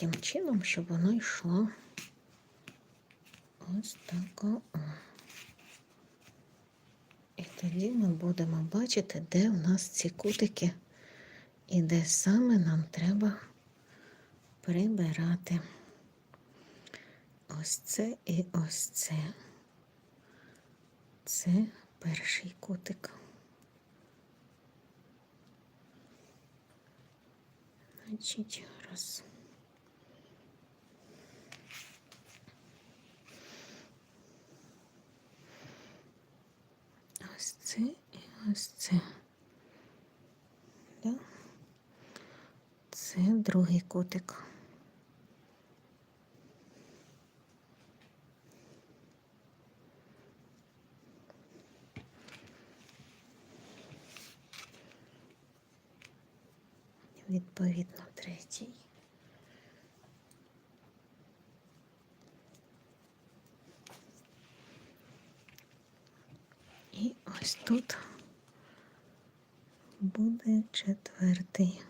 таким чином, щоб воно йшло ось тако. І тоді ми будемо бачити, де в нас ці кутики і де саме нам треба прибирати. Ось це і ось це. Це перший кутик. Значить, раз. Ось це і ось це. Да? Це другий кутик. Відповідно, третій. І ось тут буде четвертий.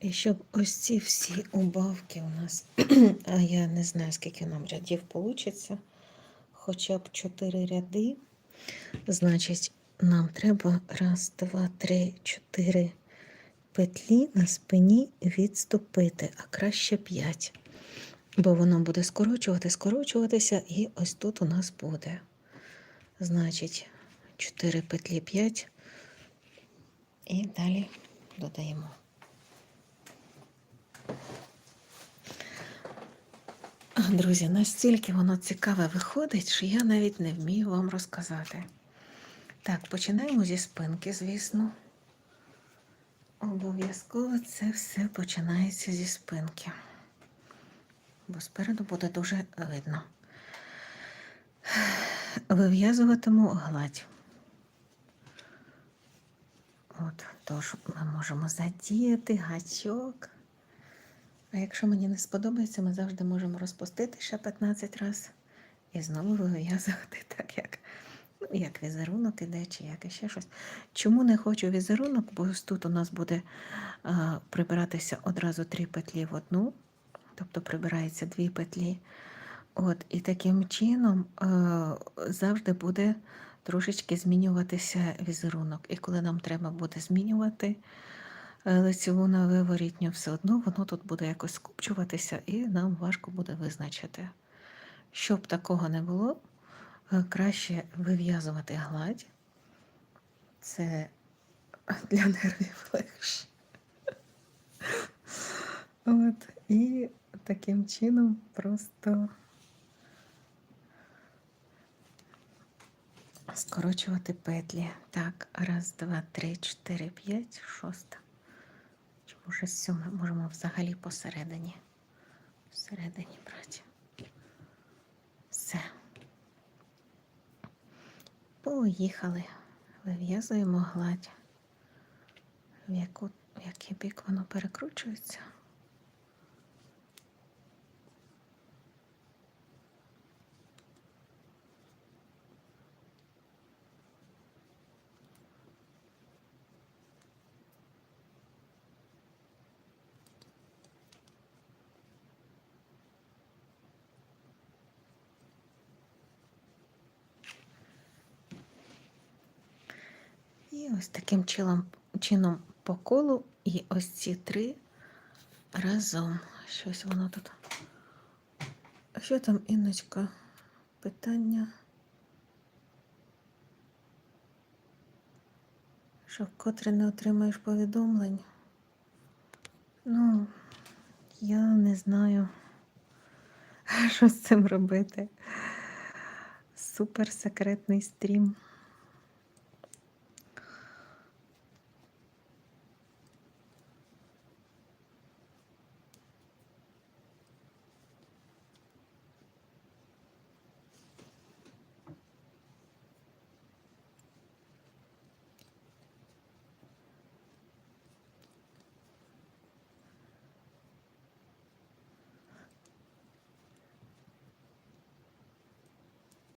І щоб ось ці всі убавки у нас, а я не знаю, скільки нам рядів вийде, хоча б 4 ряди, значить, нам треба раз, два, три, чотири петлі на спині відступити, а краще 5. Бо воно буде скорочувати, скорочуватися, і ось тут у нас буде. Значить, 4 петлі 5. І далі додаємо. Друзі, настільки воно цікаве виходить, що я навіть не вмію вам розказати. Так, починаємо зі спинки, звісно. Обов'язково це все починається зі спинки, бо спереду буде дуже видно. Вив'язуватиму гладь. От, тож ми можемо задіяти гачок. А якщо мені не сподобається, ми завжди можемо розпустити ще 15 разів і знову вив'язувати так, як як візерунок іде, чи як іще щось. Чому не хочу візерунок? Бо тут у нас буде а, прибиратися одразу три петлі в одну, тобто прибирається дві петлі. От, І таким чином а, завжди буде трошечки змінюватися візерунок. І коли нам треба буде змінювати лицеву на виворітню, все одно воно тут буде якось скупчуватися, і нам важко буде визначити. Щоб такого не було, е, краще вив'язувати гладь. Це для нервів легше. От, і таким чином просто скорочувати петлі. Так, раз, два, три, чотири, п'ять, шоста. Уже сьоме можемо взагалі посередині. Всередині брати. Все. Поїхали. Вив'язуємо гладь, в яку, в який бік воно перекручується. І ось таким чином, по колу, і ось ці три разом. Щось воно тут. Що там, Інночка? Питання? Що вкотре не отримаєш повідомлень? Ну, я не знаю, що з цим робити. Суперсекретний стрім.